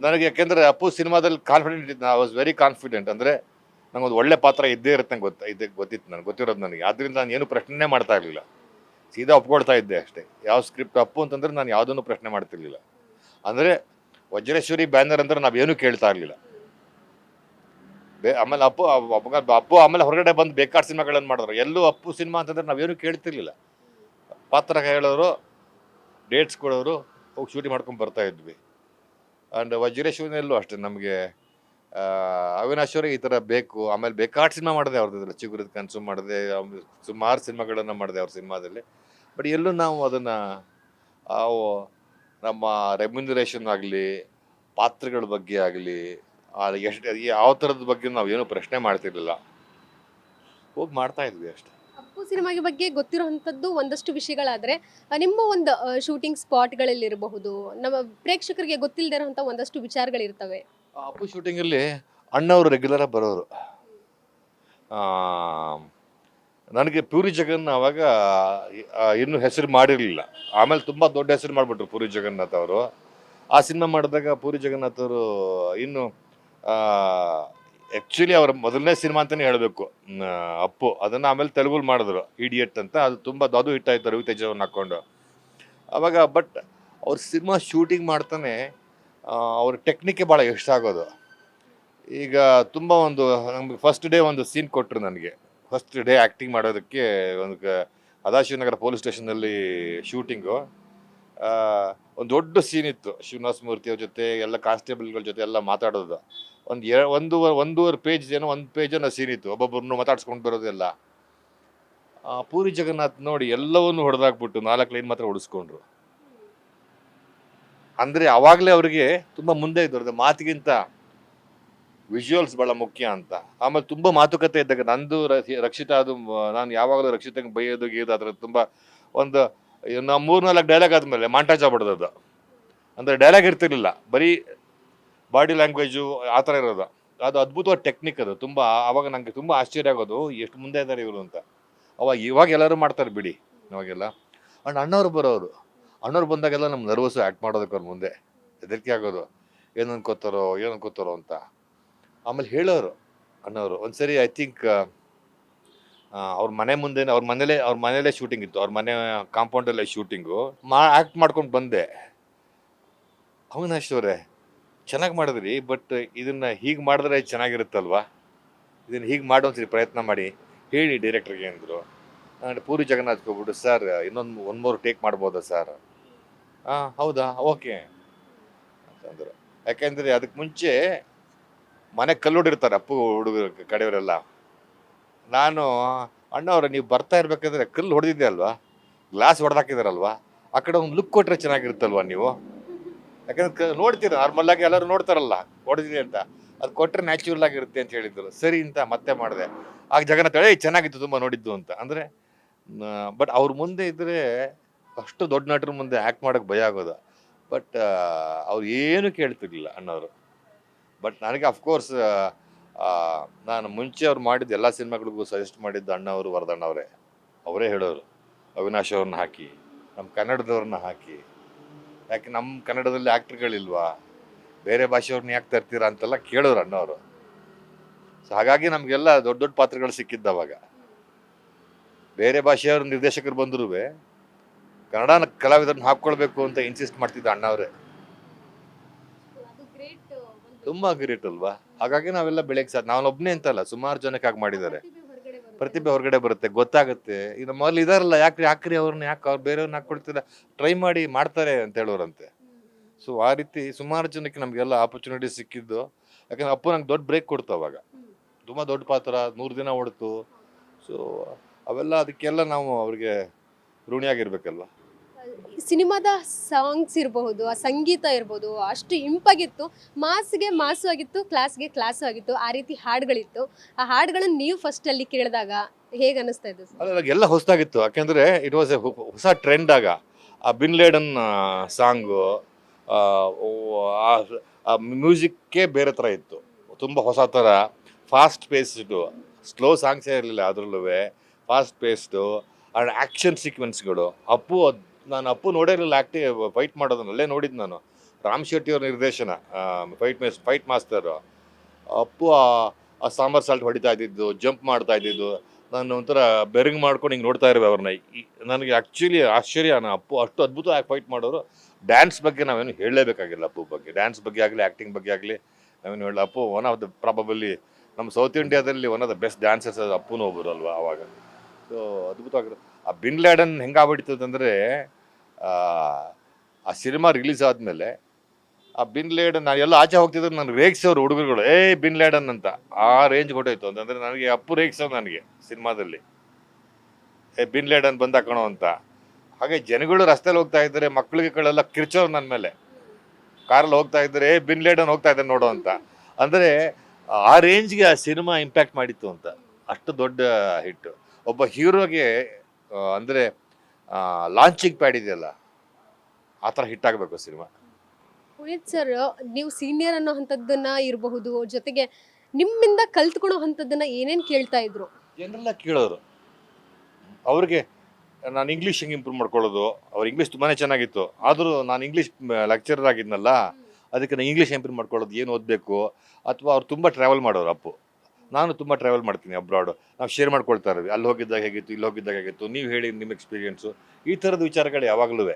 ನನಗೆ ಯಾಕೆಂದರೆ ಅಪ್ಪು ಸಿನಿಮಾದಲ್ಲಿ ಕಾನ್ಫಿಡೆಂಟ್ ಇದ್ದೆ ಐ ವಾಸ್ ವೆರಿ ಕಾನ್ಫಿಡೆಂಟ್ ಅಂದರೆ ನಂಗೊಂದು ಒಳ್ಳೆ ಪಾತ್ರ ಇದ್ದೇ ಇರುತ್ತೆ ಗೊತ್ತ ಇದ್ದೇ ಗೊತ್ತಿತ್ತು ನನಗೆ. ಗೊತ್ತಿರೋದು ನನಗೆ. ಆದ್ದರಿಂದ ನಾನು ಏನು ಪ್ರಶ್ನೆ ಮಾಡ್ತಾ ಇರಲಿಲ್ಲ. ಸೀದಾ ಒಪ್ಕೊಳ್ತಾ ಇದ್ದೆ ಅಷ್ಟೇ. ಯಾವ ಸ್ಕ್ರಿಪ್ಟ್ ಅಪ್ಪು ಅಂತಂದ್ರೆ ನಾನು ಯಾವುದನ್ನು ಪ್ರಶ್ನೆ ಮಾಡ್ತಿರ್ಲಿಲ್ಲ. ಅಂದರೆ ವಜ್ರೇಶ್ವರಿ ಬ್ಯಾನರ್ ಅಂದ್ರೆ ನಾವೇನು ಕೇಳ್ತಾ ಇರಲಿಲ್ಲ. ಬೇ ಆಮೇಲೆ ಅಪ್ಪು, ಅಪ್ಪ- ಅಪ್ಪು ಆಮೇಲೆ ಹೊರಗಡೆ ಬಂದು ಬೇಕಾದ ಸಿನಿಮಾಗಳನ್ನು ಮಾಡಿದ್ರು. ಎಲ್ಲೂ ಅಪ್ಪು ಸಿನಿಮಾ ಅಂತಂದ್ರೆ ನಾವೇನು ಕೇಳ್ತಿರ್ಲಿಲ್ಲ. ಪಾತ್ರ ಹೇಳೋರು ಡೇಟ್ಸ್ ಕೊಡೋರು ಹೋಗಿ ಶೂಟಿಂಗ್ ಮಾಡ್ಕೊಂಡು ಬರ್ತಾ ಇದ್ವಿ. ಆ್ಯಂಡ್ ವಜ್ರೇಶ್ವರಿನಲ್ಲೂ ಅಷ್ಟೇ ನಮಗೆ ಅವಿನಾಶ್ ಅವರಿಗೆ ಈ ಥರ ಬೇಕು, ಆಮೇಲೆ ಬೇಕಾಟ್ ಸಿನಿಮಾ ಮಾಡಿದೆ ಅವ್ರದ್ದು ಚಿಗುರದ ಕನಸು ಮಾಡಿದೆ ಸುಮಾರು ಸಿನಿಮಾಗಳನ್ನು ಮಾಡಿದೆ ಅವ್ರ ಸಿನಿಮಾದಲ್ಲಿ. ಬಟ್ ಎಲ್ಲೂ ನಾವು ಅದನ್ನು ನಮ್ಮ ರೆಮ್ಯುನರೇಷನ್ ಆಗಲಿ, ಪಾತ್ರಗಳ ಬಗ್ಗೆ ಆಗಲಿ ಎಷ್ಟು ಯಾವ ಥರದ ಬಗ್ಗೆ ನಾವು ಏನೂ ಪ್ರಶ್ನೆ ಮಾಡ್ತಿರ್ಲಿಲ್ಲ. ಹೋಗಿ ಮಾಡ್ತಾ ಇದ್ವಿ ಅಷ್ಟೇ. ಅಪ್ಪು ಸಿನಿಮಾಗೆ ಬಗ್ಗೆ ಗೊತ್ತಿರುವಂಥದ್ದು ಒಂದಷ್ಟು ವಿಷಯಗಳಾದರೆ ನಿಮ್ಮ ಒಂದು ಶೂಟಿಂಗ್ ಸ್ಪಾಟ್ಗಳಲ್ಲಿರಬಹುದು ನಮ್ಮ ಪ್ರೇಕ್ಷಕರಿಗೆ ಗೊತ್ತಿಲ್ಲದೆ ಇರುವಂಥ ಒಂದಷ್ಟು ವಿಚಾರಗಳಿರ್ತವೆ. ಅಪ್ಪು ಶೂಟಿಂಗಲ್ಲಿ ಅಣ್ಣವರು ರೆಗ್ಯುಲರಾಗಿ ಬರೋರು. ನನಗೆ ಪೂರಿ ಜಗನ್ ಅವಾಗ ಇನ್ನೂ ಹೆಸರು ಮಾಡಿರಲಿಲ್ಲ. ಆಮೇಲೆ ತುಂಬ ದೊಡ್ಡ ಹೆಸರು ಮಾಡಿಬಿಟ್ರು ಪೂರಿ ಜಗನ್ನಾಥ್ ಅವರು. ಆ ಸಿನಿಮಾ ಮಾಡಿದಾಗ ಪೂರಿ ಜಗನ್ನಾಥ್ ಅವರು ಇನ್ನು ಆ್ಯಕ್ಚುಲಿ ಅವ್ರ ಮೊದಲನೇ ಸಿನಿಮಾ ಅಂತಲೇ ಹೇಳಬೇಕು. ಅಪ್ಪು. ಅದನ್ನು ಆಮೇಲೆ ತೆಲುಗುಲ್ ಮಾಡಿದ್ರು. ಇಡಿಯಟ್ ಅಂತ. ಅದು ತುಂಬ ಅದು ಇಟ್ಟಾಯ್ತು ರವಿ ತೇಜವನ್ನು ಹಾಕ್ಕೊಂಡು. ಅವಾಗ ಬಟ್ ಅವ್ರ ಸಿನಿಮಾ ಶೂಟಿಂಗ್ ಮಾಡ್ತಾನೆ ಅವ್ರ ಟೆಕ್ನಿಕ್ಕೆ ಭಾಳ ಇಷ್ಟ ಆಗೋದು. ಈಗ ತುಂಬ ಒಂದು, ನಮ್ಗೆ ಫಸ್ಟ್ ಡೇ ಒಂದು ಸೀನ್ ಕೊಟ್ಟರು ನನಗೆ. ಫಸ್ಟ್ ಡೇ ಆ್ಯಕ್ಟಿಂಗ್ ಮಾಡೋದಕ್ಕೆ ಒಂದು ಸದಾಶಿವನಗರ ಪೊಲೀಸ್ ಸ್ಟೇಷನಲ್ಲಿ ಶೂಟಿಂಗು ಒಂದು ದೊಡ್ಡ ಸೀನ್ ಇತ್ತು. ಶಿವನಾಸ್ ಮೂರ್ತಿಯವ್ರ ಜೊತೆ, ಎಲ್ಲ ಕಾನ್ಸ್ಟೇಬಲ್ಗಳ ಜೊತೆ ಎಲ್ಲ ಮಾತಾಡೋದು. ಒಂದು ಎ, ಒಂದು, ಒಂದೂವರೆ ಪೇಜ್ ಏನೋ, ಒಂದು ಪೇಜನ್ನು ಸೀನ್ ಇತ್ತು. ಒಬ್ಬೊಬ್ಬರನ್ನು ಮಾತಾಡ್ಸ್ಕೊಂಡು ಬರೋದೆಲ್ಲ. ಪೂರಿ ಜಗನ್ನಾಥ್ ನೋಡಿ ಎಲ್ಲವನ್ನೂ ಹೊಡೆದಾಕ್ಬಿಟ್ಟು ನಾಲ್ಕು ಲೈನ್ ಮಾತ್ರ ಉಳಿಸ್ಕೊಂಡ್ರು ಅಂದರೆ ಅವಾಗಲೇ ಅವರಿಗೆ ತುಂಬ ಮುಂದೆ ಇದ್ದವ್ರದ್ದು, ಮಾತಿಗಿಂತ ವಿಜುವಲ್ಸ್ ಭಾಳ ಮುಖ್ಯ ಅಂತ. ಆಮೇಲೆ ತುಂಬ ಮಾತುಕತೆ ಇದ್ದಾಗ ನಂದು ರಕ್ಷಿತ ಅದು ನಾನು ಯಾವಾಗಲೂ ರಕ್ಷಿತಂಗೆ ಬೈಯೋದು, ಗೀಯೋದು ಅದ್ರ ತುಂಬ ಒಂದು ನಾ ಮೂರ್ನಾಲ್ಕು ಡೈಲಾಗ್ ಆದಮೇಲೆ ಮಾಂಟಾಜ್ ಆಗ್ಬಿಡ್ದದು ಅಂದರೆ ಡೈಲಾಗ್ ಇರ್ತಿರ್ಲಿಲ್ಲ. ಬರೀ ಬಾಡಿ ಲ್ಯಾಂಗ್ವೇಜು ಆ ಥರ ಇರೋದು. ಅದು ಅದ್ಭುತವಾದ ಟೆಕ್ನಿಕ್ ಅದು. ತುಂಬ ಆವಾಗ ನನಗೆ ತುಂಬ ಆಶ್ಚರ್ಯ ಆಗೋದು, ಎಷ್ಟು ಮುಂದೆ ಇದ್ದಾರೆ ಇವರು ಅಂತ. ಅವಾಗ ಇವಾಗ ಎಲ್ಲರೂ ಮಾಡ್ತಾರೆ ಬಿಡಿ, ಇವಾಗೆಲ್ಲ. ಅಂಡ್ ಅಣ್ಣವ್ರು ಬರೋರು ಅಣ್ಣವ್ರು ಬಂದಾಗೆಲ್ಲ ನಮ್ಮ ನರ್ವಸ್ ಆ್ಯಕ್ಟ್ ಮಾಡೋದಕ್ಕೆ ಅವ್ರ ಮುಂದೆ. ಹೆದರಿಕೆ ಆಗೋದು. ಏನು ಅನ್ಕೋತಾರೋ ಏನು ಅನ್ಕೋತಾರೋ ಅಂತ. ಆಮೇಲೆ ಹೇಳೋರು, ಅಣ್ಣವರು, ಒಂದ್ಸರಿ ಐ ಥಿಂಕ್ ಅವ್ರ ಮನೆ ಮುಂದೆ ಅವ್ರ ಮನೇಲೇ ಅವ್ರ ಮನೇಲೇ ಶೂಟಿಂಗ್ ಇತ್ತು. ಅವ್ರ ಮನೆ ಕಾಂಪೌಂಡಲ್ಲೇ ಶೂಟಿಂಗು ಮಾ ಆ್ಯಕ್ಟ್ ಮಾಡ್ಕೊಂಡು ಬಂದೆ. ಅವಿನಾಶ್ ಅವರೇ, ಚೆನ್ನಾಗಿ ಮಾಡಿದ್ರಿ ಬಟ್ ಇದನ್ನು ಹೀಗೆ ಮಾಡಿದ್ರೆ ಚೆನ್ನಾಗಿರುತ್ತಲ್ವಾ? ಇದನ್ನು ಹೀಗೆ ಮಾಡೋ ಒಂದ್ಸರಿ ಪ್ರಯತ್ನ ಮಾಡಿ. ಹೇಳಿ ಡೈರೆಕ್ಟರ್ಗೆ ಅಂದರು. ಪೂರಿ ಜಗನ್ನಾಥ್ ಹೋಗ್ಬಿಟ್ಟು ಸರ್ ಇನ್ನೊಂದು, ಒಂದು ಮೂರು ಟೇಕ್ ಮಾಡ್ಬೋದಾ ಸರ್ ಹಾಂ ಹೌದಾ? ಓಕೆ. ಯಾಕೆಂದ್ರೆ ಯಾಕೆಂದರೆ ಅದಕ್ಕೆ ಮುಂಚೆ ಮನೆ ಕಲ್ಲುಡಿರ್ತಾರೆ ಅಪ್ಪು ಹುಡುಗರ ಕಡೆಯವರೆಲ್ಲ. ನಾನು, ಅಣ್ಣವ್ರೆ, ನೀವು ಬರ್ತಾ ಇರ್ಬೇಕಾದ್ರೆ ಕಲ್ಲು ಹೊಡೆದಿದ್ದೆ ಅಲ್ವಾ? ಗ್ಲಾಸ್ ಹೊಡೆದಾಕಿದಾರಲ್ವಾ? ಆ ಕಡೆ ಒಂದು ಲುಕ್ ಕೊಟ್ಟರೆ ಚೆನ್ನಾಗಿರುತ್ತಲ್ವಾ ನೀವು? ಯಾಕಂದ್ರೆ ನೋಡ್ತೀರ ನಾರ್ಮಲ್ ಆಗಿ ಎಲ್ಲರೂ ನೋಡ್ತಾರಲ್ಲ ಹೊಡೆದಿದೆ ಅಂತ. ಅದು ಕೊಟ್ಟರೆ ನ್ಯಾಚುರಲ್ ಆಗಿರುತ್ತೆ ಅಂತ ಹೇಳಿದ್ರು. ಸರಿ ಅಂತ ಮತ್ತೆ ಮಾಡಿದೆ. ಆಗ ಜಗನ್ನಾಥ್ ಹೇಳಿ ಚೆನ್ನಾಗಿತ್ತು, ತುಂಬ ನೋಡಿದ್ದು ಅಂತ. ಅಂದರೆ ಬಟ್ ಅವ್ರ ಮುಂದೆ ಇದ್ದರೆ ಅಷ್ಟು ದೊಡ್ಡ ನಟರ ಮುಂದೆ ಆ್ಯಕ್ಟ್ ಮಾಡೋಕ್ಕೆ ಭಯ ಆಗೋದು. ಬಟ್ ಅವ್ರು ಏನು ಕೇಳ್ತಿರ್ಲಿಲ್ಲ ಅಣ್ಣವರು ಬಟ್ ನನಗೆ ಅಫ್ಕೋರ್ಸ್ ನಾನು ಮುಂಚೆ ಅವ್ರು ಮಾಡಿದ ಎಲ್ಲ ಸಿನಿಮಾಗಳಿಗೂ ಸಜೆಸ್ಟ್ ಮಾಡಿದ್ದು ಅಣ್ಣವರು, ವರದಣ್ಣ ಅವರೇ ಹೇಳೋರು. ಅವಿನಾಶ್ ಅವ್ರನ್ನ ಹಾಕಿ ನಮ್ಮ ಕನ್ನಡದವ್ರನ್ನ ಹಾಕಿ. ಯಾಕೆ ನಮ್ಮ ಕನ್ನಡದಲ್ಲಿ ಆ್ಯಕ್ಟ್ರ್ಗಳಿಲ್ವಾ ಬೇರೆ ಭಾಷೆಯವ್ರನ್ನ ಯಾಕೆ ತರ್ತೀರಾ ಅಂತೆಲ್ಲ ಕೇಳೋರು ಅಣ್ಣವರು. ಸೊ ಹಾಗಾಗಿ ನಮಗೆಲ್ಲ ದೊಡ್ಡ ದೊಡ್ಡ ಪಾತ್ರಗಳು ಸಿಕ್ಕಿದ್ದು ಅವಾಗ ಬೇರೆ ಭಾಷೆಯವ್ರ ನಿರ್ದೇಶಕರು ಬಂದರೂ ಕನ್ನಡ ಕಲಾವಿದರನ್ನ ಹಾಕ್ಕೊಳ್ಬೇಕು ಅಂತ ಇನ್ಸಿಸ್ಟ್ ಮಾಡ್ತಿದ್ದ ಅಣ್ಣವರೇ. ತುಂಬಾ ಗ್ರೇಟ್ ಅಲ್ವಾ? ಹಾಗಾಗಿ ನಾವೆಲ್ಲ ಬೆಳಗ್ಗೆ ಸಾಧ್ಯ ನಾವೊಬ್ಬನೇ ಅಂತಲ್ಲ ಸುಮಾರು ಜನಕ್ಕೆ ಹಾಗೆ ಮಾಡಿದ್ದಾರೆ. ಪ್ರತಿಭೆ ಹೊರಗಡೆ ಬರುತ್ತೆ. ಗೊತ್ತಾಗುತ್ತೆ. ಇದು ಮೊದಲು ಇದಾರಲ್ಲ ಯಾಕ್ರಿ ಹಾಕ್ರಿ ಅವ್ರನ್ನ ಯಾಕೆ ಅವ್ರು ಬೇರೆಯವ್ರನ್ನ ಹಾಕೊಳ್ತೀರ ಟ್ರೈ ಮಾಡಿ ಮಾಡ್ತಾರೆ ಅಂತ ಹೇಳೋರಂತೆ. ಸೊ ಆ ರೀತಿ ಸುಮಾರು ಜನಕ್ಕೆ ನಮಗೆಲ್ಲ ಆಪರ್ಚುನಿಟಿ ಸಿಕ್ಕಿದ್ದು. ಯಾಕಂದ್ರೆ ಅಪ್ಪು ನಂಗೆ ದೊಡ್ಡ ಬ್ರೇಕ್ ಕೊಡ್ತು ಅವಾಗ. ತುಂಬ ದೊಡ್ಡ ಪಾತ್ರ ನೂರು ದಿನ ಓಡ್ತು. ಸೊ ಅವೆಲ್ಲ ಅದಕ್ಕೆಲ್ಲ ನಾವು ಅವ್ರಿಗೆ ಋಣಿಯಾಗಿರ್ಬೇಕಲ್ವ? ಸಿನಿಮಾದ ಸಾಂಗ್ಸ್ ಇರಬಹುದು, ಆ ಸಂಗೀತ ಇರ್ಬೋದು ಅಷ್ಟು ಇಂಪಾಗಿತ್ತು. ಮಾಸ್ಗೆ ಮಾಸು ಆಗಿತ್ತು, ಕ್ಲಾಸ್ಗೆ ಕ್ಲಾಸು ಆಗಿತ್ತು, ಆ ರೀತಿ ಹಾಡುಗಳಿತ್ತು. ಆ ಹಾಡುಗಳನ್ನು ನೀವು ಫಸ್ಟ್ ಅಲ್ಲಿ ಕೇಳಿದಾಗ ಹೇಗೆ ಅನಿಸ್ತಾ ಇದ್ದು? ಎಲ್ಲ ಹೊಸದಾಗಿತ್ತು. ಯಾಕೆಂದ್ರೆ ಇಟ್ ವಾಸ್ ಎ ಹೊಸ ಟ್ರೆಂಡ್ ಆಗ. ಆ ಬಿನ್ ಲೇಡನ್ ಸಾಂಗು ಆ ಮ್ಯೂಸಿಕ್ಕೇ ಬೇರೆ ಥರ ಇತ್ತು. ತುಂಬ ಹೊಸ ಥರ ಫಾಸ್ಟ್ ಪೇಸ್ಡು ಸ್ಲೋ ಸಾಂಗ್ಸೇ ಇರಲಿಲ್ಲ ಅದರಲ್ಲೂ ಫಾಸ್ಟ್ ಪೇಸ್ಡು ಆ್ಯಂಡ್ ಆ್ಯಕ್ಷನ್ ಸೀಕ್ವೆನ್ಸ್ಗಳು ಅಪ್ಪು ನಾನು ಅಪ್ಪು ನೋಡೇ ಇರಲಿಲ್ಲ ಆ್ಯಕ್ಟಿ ಫೈಟ್ ಮಾಡೋದನ್ನ. ಅಲ್ಲೇ ನೋಡಿದ್ದು ನಾನು. ರಾಮ್ ಶೆಟ್ಟಿ ಅವ್ರ ನಿರ್ದೇಶನ ಫೈಟ್ ಮೇಸ್ ಫೈಟ್ ಮಾಸ್ತರು ಅಪ್ಪು ಆ- ಸಾಂಬಾರ್ ಸಾಲ್ಟ್ ಹೊಡಿತಾ ಇದ್ದಿದ್ದು, ಜಂಪ್ ಮಾಡ್ತಾ ಇದ್ದಿದ್ದು. ನಾನು ಒಂಥರ ಬೆರಿಂಗ್ ಮಾಡ್ಕೊಂಡು ಹಿಂಗೆ ನೋಡ್ತಾ ಇರುವೆ ಅವ್ರನ್ನ. ನನಗೆ ಆ್ಯಕ್ಚುಲಿ ಆಶ್ಚರ್ಯ ನಾನು ಅಪ್ಪು ಅಷ್ಟು ಅದ್ಭುತವಾಗಿ ಫೈಟ್ ಮಾಡೋರು. ಡ್ಯಾನ್ಸ್ ಬಗ್ಗೆ ನಾವೇನು ಹೇಳಲೇಬೇಕಾಗಿಲ್ಲ ಅಪ್ಪು ಬಗ್ಗೆ. ಡ್ಯಾನ್ಸ್ ಬಗ್ಗೆ ಆಗಲಿ ಆ್ಯಕ್ಟಿಂಗ್ ಬಗ್ಗೆ ಆಗಲಿ, ನಾವೇನು ಹೇಳಲ್ಲ. Appu one of the probably ನಮ್ಮ ಸೌತ್ ಇಂಡಿಯಾದಲ್ಲಿ one of the best dancers ಅಪ್ಪುನೂ ಒಬ್ಬರು ಅಲ್ವಾ ಅವಾಗ. ಸೊ ಅದ್ಭುತವಾಗಿರೋ ಆ ಬಿನ್ ಲ್ಯಾಡನ್ ಹೆಂಗಾಗ್ಬಿಡ್ತದಂದ್ರೆ ಆ ಸಿನಿಮಾ ರಿಲೀಸ್ ಆದಮೇಲೆ ಆ ಬಿನ್ ಲೇಡನ್ ನಾನು ಎಲ್ಲ ಆಚೆ ಹೋಗ್ತಿದ್ರೆ ನಾನು ರೇಗ್ಸೋರು ಹುಡುಗರುಗಳು ಏ ಬಿನ್ ಲೇಡನ್ ಅಂತ. ಆ ರೇಂಜ್ ಹೊಟ್ಟೋಯ್ತು ಅಂತಂದ್ರೆ ನನಗೆ ಅಪ್ಪು ರೇಗ್ಸೋದು ನನಗೆ ಸಿನಿಮಾದಲ್ಲಿ. ಏ ಬಿನ್ ಲೇಡನ್ ಬಂದ ಕಣೋ ಅಂತ. ಹಾಗೆ ಜನಗಳು ರಸ್ತೆಯಲ್ಲಿ ಹೋಗ್ತಾ ಇದ್ದಾರೆ ಕಳೆಲ್ಲ ಕಿರ್ಚೋರು ನನ್ನ ಮೇಲೆ. ಕಾರಲ್ಲಿ ಹೋಗ್ತಾ ಇದ್ದಾರೆ, ಏ ಬಿನ್ ಲೇಡನ್ ಹೋಗ್ತಾ ಇದ್ದಾರೆ ನೋಡೋ ಅಂತ. ಅಂದರೆ ಆ ರೇಂಜ್ಗೆ ಆ ಸಿನಿಮಾ ಇಂಪ್ಯಾಕ್ಟ್ ಮಾಡಿತ್ತು ಅಂತ. ಅಷ್ಟು ದೊಡ್ಡ ಹಿಟ್ಟು. ಒಬ್ಬ ಹೀರೋಗೆ ಅಂದರೆ ಲಾಂಚಿಂಗ್ ಪ್ಯಾಡ್ ಇದೆಯಲ್ಲ ಆ ಥರ ಹಿಟ್ ಆಗಬೇಕು ಸಿನಿಮಾ. ಪುನೀತ್ ಸರ್ ನೀವು ಸೀನಿಯರ್ ಅನ್ನೋ ಅಂಥದ್ದನ್ನು ಇರಬಹುದು ಜೊತೆಗೆ ನಿಮ್ಮಿಂದ ಕಲ್ತ್ಕೊಳೋ ಅಂಥದ್ದನ್ನು ಏನೇನು ಕೇಳ್ತಾ ಇದ್ರು? ಜನರೆಲ್ಲ ಕೇಳೋರು. ಅವ್ರಿಗೆ ನಾನು ಇಂಗ್ಲೀಷ್ ಹೆಂಗೆ ಇಂಪ್ರೂವ್ ಮಾಡ್ಕೊಳ್ಳೋದು ಅವ್ರ ಇಂಗ್ಲೀಷ್ ತುಂಬಾ ಚೆನ್ನಾಗಿತ್ತು ಆದರೂ ನಾನು ಇಂಗ್ಲೀಷ್ ಲೆಕ್ಚರರ್ ಆಗಿದ್ನಲ್ಲ ಅದಕ್ಕೆ ನಾನು ಇಂಗ್ಲೀಷ್ ಇಂಪ್ರೂವ್ ಮಾಡ್ಕೊಳ್ಳೋದು ಏನು ಓದಬೇಕು ಅಥವಾ ಅವ್ರು ತುಂಬ ಟ್ರಾವೆಲ್ ಮಾಡೋರು ಅಪ್ಪು. ನಾನು ತುಂಬ ಟ್ರಾವೆಲ್ ಮಾಡ್ತೀನಿ ಅಬ್ರಾಡ್ ನಾವು ಶೇರ್ ಮಾಡ್ಕೊಳ್ತಾ ಇರೋದು. ಅಲ್ಲಿ ಹೋಗಿದ್ದಾಗ ಹೇಗಿತ್ತು ಇಲ್ಲಿ ಹೋಗಿದ್ದಾಗ ಹೇಗಿತ್ತು ನೀವು ಹೇಳಿ ನಿಮ್ಮ ಎಕ್ಸ್ಪೀರಿಯನ್ಸು ಈ ಥರದ ವಿಚಾರಗಳು ಯಾವಾಗಲೂ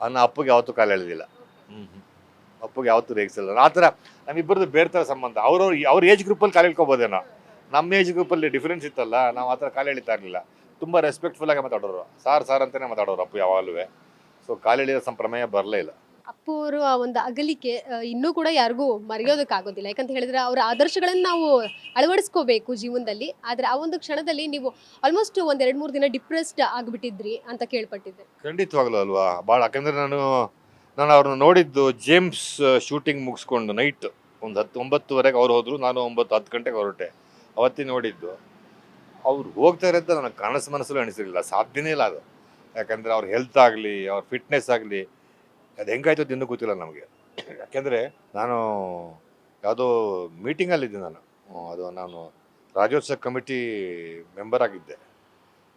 ನನ್ನ ಅಪ್ಪಗೆ ಯಾವತ್ತೂ ಕಾಲು ಎಳೆದಿಲ್ಲ ಹ್ಞೂ ಹ್ಞೂ ಅಪ್ಪಗೆ ಯಾವತ್ತೂ ರೇಗಿಸಲ್ಲ ಆ ಥರ ನಮ್ಮಿಬ್ಬರದ್ದು ಬೇರೆ ಥರ ಸಂಬಂಧ. ಅವ್ರವ್ರು ಅವ್ರ ಏಜ್ ಗ್ರೂಪಲ್ಲಿ ಕಾಲು ಎಳ್ಕೊಬೋದೇನೋ ನಮ್ಮ ಏಜ್ ಗ್ರೂಪಲ್ಲಿ ಡಿಫ್ರೆನ್ಸ್ ಇತ್ತಲ್ಲ ನಾವು ಆ ಥರ ಕಾಲು ಎಳಿತಾ ಇರಲಿಲ್ಲ. ತುಂಬ ರೆಸ್ಪೆಕ್ಟ್ಫುಲ್ಲಾಗಿ ಮಾತಾಡೋರು. ಸಾರ್ ಸಾರ್ ಅಂತಲೇ ಮಾತಾಡೋರು ಅಪ್ಪು ಯಾವಾಗಲೂ ಸೊ ಕಾಲು ಎಳಿಯೋ ಸಂಪ್ರಮೇಯ ಬರಲೇ ಇಲ್ಲ. ಅಪ್ಪು ಅವರು ಆ ಒಂದು ಅಗಲಿಕೆ ಇನ್ನೂ ಕೂಡ ಯಾರಿಗೂ ಮರೆಯೋದಕ್ಕಾಗೋದಿಲ್ಲ. ಯಾಕಂತ ಹೇಳಿದ್ರೆ ಅವರ ಆದರ್ಶಗಳನ್ನು ನಾವು ಅಳವಡಿಸ್ಕೋಬೇಕು ಜೀವನದಲ್ಲಿ. ಆದರೆ ಆ ಒಂದು ಕ್ಷಣದಲ್ಲಿ ನೀವು ಆಲ್ಮೋಸ್ಟ್ ಒಂದ್ ಎರಡ್ ಮೂರು ದಿನ ಡಿಪ್ರೆಸ್ಡ್ ಆಗಿಬಿಟ್ಟಿದ್ರಿ ಅಂತ ಕೇಳ್ಪಟ್ಟಿದ್ದೆ. ಖಂಡಿತವಾಗ್ಲೂ ಅಲ್ವಾ? ಭಾಳ ಯಾಕಂದ್ರೆ ನಾನು ನಾನು ಅವ್ರನ್ನ ನೋಡಿದ್ದು ಜೇಮ್ಸ್ ಶೂಟಿಂಗ್ ಮುಗಿಸ್ಕೊಂಡು ನೈಟ್ ಒಂದು ಹತ್ತು, ಒಂಬತ್ತುವರೆಗೆ ಅವ್ರು ಹೋದ್ರು, ನಾನು ಒಂಬತ್ತು, ಹತ್ತು ಗಂಟೆಗೆ ಹೊರಟೆ. ಅವತ್ತೇ ನೋಡಿದ್ದು. ಅವ್ರು ಹೋಗ್ತಾರೆ ಅಂತ ನನಗೆ ಕನಸು ಮನಸ್ಸಲ್ಲೂ ಅನಿಸಿರಲಿಲ್ಲ. ಸಾಧ್ಯನೇ ಇಲ್ಲ ಅದು. ಯಾಕಂದರೆ ಅವ್ರ ಹೆಲ್ತ್ ಆಗಲಿ, ಅವ್ರ ಫಿಟ್ನೆಸ್ ಆಗಲಿ ಅದು ಹೆಂಗಾಯ್ತು ಇನ್ನೂ ಗೊತ್ತಿಲ್ಲ ನಮಗೆ. ಯಾಕೆಂದರೆ ನಾನು ಯಾವುದೋ ಮೀಟಿಂಗಲ್ಲಿದ್ದೆ ನಾನು. ಅದು ನಾನು ರಾಜ್ಯೋತ್ಸವ ಕಮಿಟಿ ಮೆಂಬರ್ ಆಗಿದ್ದೆ.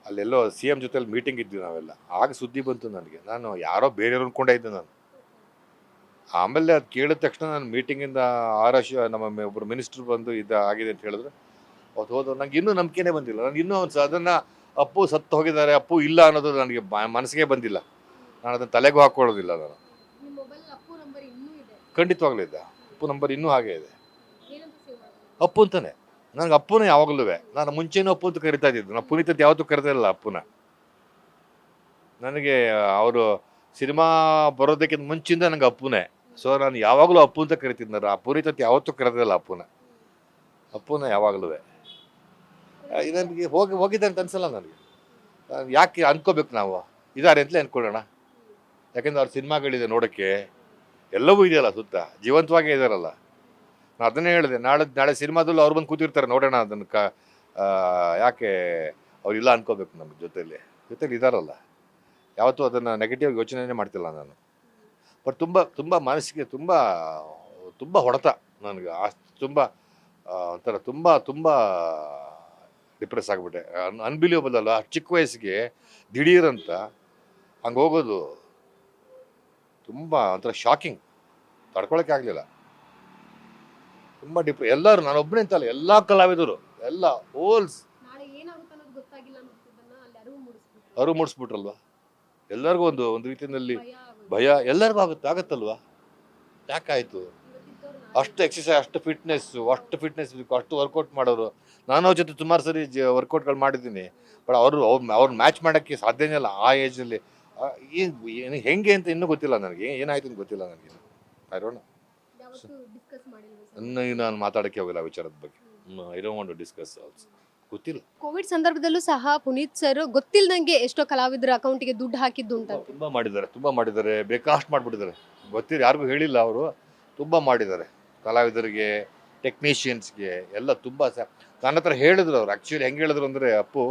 ಅಲ್ಲೆಲ್ಲೋ ಸಿ ಎಂ ಜೊತೆಲಿ ಮೀಟಿಂಗ್ ಇದ್ವಿ ನಾವೆಲ್ಲ. ಆಗ ಸುದ್ದಿ ಬಂತು ನನಗೆ. ನಾನು ಯಾರೋ ಬೇರೆಯವ್ರು ಅನ್ಕೊಂಡೇ ಇದ್ದೆ ನಾನು. ಆಮೇಲೆ ಅದು ಕೇಳಿದ ತಕ್ಷಣ ನಾನು ಮೀಟಿಂಗಿಂದ ಆರ್ ಎಸ್ ನಮ್ಮ ಒಬ್ಬರು ಮಿನಿಸ್ಟ್ರು ಬಂದು ಇದು ಆಗಿದೆ ಅಂತ ಹೇಳಿದ್ರು. ಅವತ್ತು ಹೋದ್ರು. ನಂಗೆ ಇನ್ನೂ ನಂಬಿಕೆನೇ ಬಂದಿಲ್ಲ. ನಾನು ಇನ್ನೂ ಒಂದು ಅದನ್ನು ಅಪ್ಪು ಸತ್ತು ಹೋಗಿದ್ದಾರೆ, ಅಪ್ಪು ಇಲ್ಲ ಅನ್ನೋದು ನನಗೆ ಮನಸ್ಸಿಗೆ ಬಂದಿಲ್ಲ. ನಾನು ಅದನ್ನು ತಲೆಗೂ ಹಾಕ್ಕೊಳ್ಳೋದಿಲ್ಲ ನಾನು. ಖಂಡಿತವಾಗ್ಲೂ ಇದ್ದ ಅಪ್ಪು ನಂಬರ್ ಇನ್ನೂ ಹಾಗೆ ಇದೆ. ಅಪ್ಪು ಅಂತಾನೆ. ನನಗೆ ಅಪ್ಪನೇ ಯಾವಾಗಲೂ ನಾನು ಮುಂಚೆನೂ ಅಪ್ಪು ಅಂತ ಕರಿತಾ ಇದ್ದಿದ್ದು. ನಾನು ಪುನೀತ್ ಅಂತ ಯಾವತ್ತೂ ಇಲ್ಲ ಅಪ್ಪುನ. ನನಗೆ ಅವರು ಸಿನಿಮಾ ಬರೋದಕ್ಕಿಂತ ಮುಂಚಿಂದ ನನಗೆ ಅಪ್ಪುನೇ. ಸೊ ನಾನು ಯಾವಾಗಲೂ ಅಪ್ಪು ಅಂತ ಕರಿತಿದ್ದೆ. ಆ ಪುನೀತ್ ಅಂತ ಯಾವತ್ತೂ ಕರೆದಿಲ್ಲ ಅಪ್ಪುನ. ಅಪ್ಪುನ ಯಾವಾಗಲೂ ನನಗೆ ಹೋಗಿ ಹೋಗಿದೆ ಅಂತ ಅನ್ಸಲ್ಲ ನನಗೆ. ಯಾಕೆ ಅನ್ಕೋಬೇಕು ನಾವು? ಇದಾರೆ ಅಂತಲೇ ಅನ್ಕೊಳ್ಳೋಣ. ಯಾಕೆಂದ್ರೆ ಅವ್ರ ಸಿನಿಮಾಗಳಿದೆ ನೋಡೋಕ್ಕೆ. ಎಲ್ಲವೂ ಇದೆಯಲ್ಲ ಸುತ್ತ? ಜೀವಂತವಾಗೇ ಇದಾರಲ್ಲ. ನಾನು ಅದನ್ನೇ ಹೇಳಿದೆ, ನಾಳೆ ನಾಳೆ ಸಿನಿಮಾದಲ್ಲೂ ಅವ್ರು ಬಂದು ಕೂತಿರ್ತಾರೆ, ನೋಡೋಣ ಅದನ್ನು ಕ ಯಾಕೆ ಅವರಿಲ್ಲ ಅನ್ಕೋಬೇಕು ನಮ್ಮ ಜೊತೆಯಲ್ಲಿ ಜೊತೆಲಿ ಇದಾರಲ್ಲ. ಯಾವತ್ತೂ ಅದನ್ನು ನೆಗೆಟಿವ್ ಯೋಚನೆನೇ ಮಾಡ್ತಿಲ್ಲ ನಾನು. ಬಟ್ ತುಂಬ ತುಂಬ ಮನಸ್ಸಿಗೆ ತುಂಬ ತುಂಬ ಹೊಡೆತ ನನಗೆ. ಆ, ತುಂಬ ಒಂಥರ ತುಂಬ ತುಂಬ ಡಿಪ್ರೆಸ್ ಆಗಿಬಿಟ್ಟೆ. ಅನ್ಬಿಲಿಯಬಲ್ ಅಲ್ಲ ಚಿಕ್ಕ ವಯಸ್ಸಿಗೆ ದಿಢೀರಂತ ಹಂಗೆ ಹೋಗೋದು ತುಂಬ ಒಂಥರ ಶಾಕಿಂಗ್ ತಡ್ಕೊಳಕ್ಕೆ ಆಗಲಿಲ್ಲ. ತುಂಬ ಡಿಪ್ ಎಲ್ಲರೂ ನಾನು ಒಬ್ಬನೇ ಅಂತಲ್ಲ ಎಲ್ಲ ಕಲಾವಿದರು ಎಲ್ಲ ಹೋಲ್ಸ್ ಅವರು ಮೂಡಿಸ್ಬಿಟ್ರಲ್ವಾ? ಎಲ್ಲರಿಗೂ ಒಂದು ಒಂದು ರೀತಿಯಲ್ಲಿ ಭಯ ಎಲ್ಲರಿಗೂ ಆಗುತ್ತೆ ಆಗತ್ತಲ್ವಾ? ಯಾಕಾಯಿತು? ಅಷ್ಟು ಎಕ್ಸಸೈಸ್ ಅಷ್ಟು ಫಿಟ್ನೆಸ್ ಅಷ್ಟು ಫಿಟ್ನೆಸ್ ಬೇಕು ಅಷ್ಟು ವರ್ಕೌಟ್ ಮಾಡೋರು. ನಾನು ಅವ್ರ ಜೊತೆ ಸುಮಾರು ಸರಿ ವರ್ಕೌಟ್ಗಳು ಮಾಡಿದ್ದೀನಿ. ಬಟ್ ಅವರು ಅವ್ರು ಅವ್ರ ಮ್ಯಾಚ್ ಮಾಡೋಕ್ಕೆ ಸಾಧ್ಯನೇ ಇಲ್ಲ. ಆ ಏಜಲ್ಲಿ ಏನು ಹೆಂಗೆ ಅಂತ ಇನ್ನೂ ಗೊತ್ತಿಲ್ಲ ನನಗೆ. ಏನಾಯ್ತು ಅಂತ ಗೊತ್ತಿಲ್ಲ ನನಗೆ ಐ ಡೋಂಟ್ ನಾನು ಮಾತಾಡಕ್ಕೆ ಹೋಗಿಲ್ಲ ವಿಚಾರದ ಬಗ್ಗೆ. I don't want to discuss also ಗೊತ್ತಿಲ್ಲ. ಕೋವಿಡ್ ಸಂದರ್ಭದಲ್ಲೂ ಸಹ ಪುನೀತ್ ಸರ್ ಗೊತ್ತಿಲ್ಲದಂಗೆ ಎಷ್ಟೋ ಕಲಾವಿದರ ಅಕೌಂಟಿಗೆ ದುಡ್ಡು ಹಾಕಿದ್ದು ಅಂತ ತುಂಬ ಮಾಡಿದ್ದಾರೆ ತುಂಬ ಮಾಡಿದ್ದಾರೆ. ಬೇಕಾಷ್ಟು ಮಾಡಿಬಿಟ್ಟಿದ್ದಾರೆ. ಗೊತ್ತಿಲ್ಲ ಯಾರಿಗೂ ಹೇಳಿಲ್ಲ ಅವರು. ತುಂಬ ಮಾಡಿದ್ದಾರೆ. ಕಲಾವಿದರಿಗೆ ಟೆಕ್ನಿಷಿಯನ್ಸ್ಗೆ ಎಲ್ಲ ತುಂಬ ಸ ನನ್ನ ಹತ್ರ ಹೇಳಿದ್ರು ಅವ್ರು. ಆ್ಯಕ್ಚುಲಿ ಹೆಂಗೆ ಹೇಳಿದ್ರು ಅಂದರೆ ಅಪ್ಪು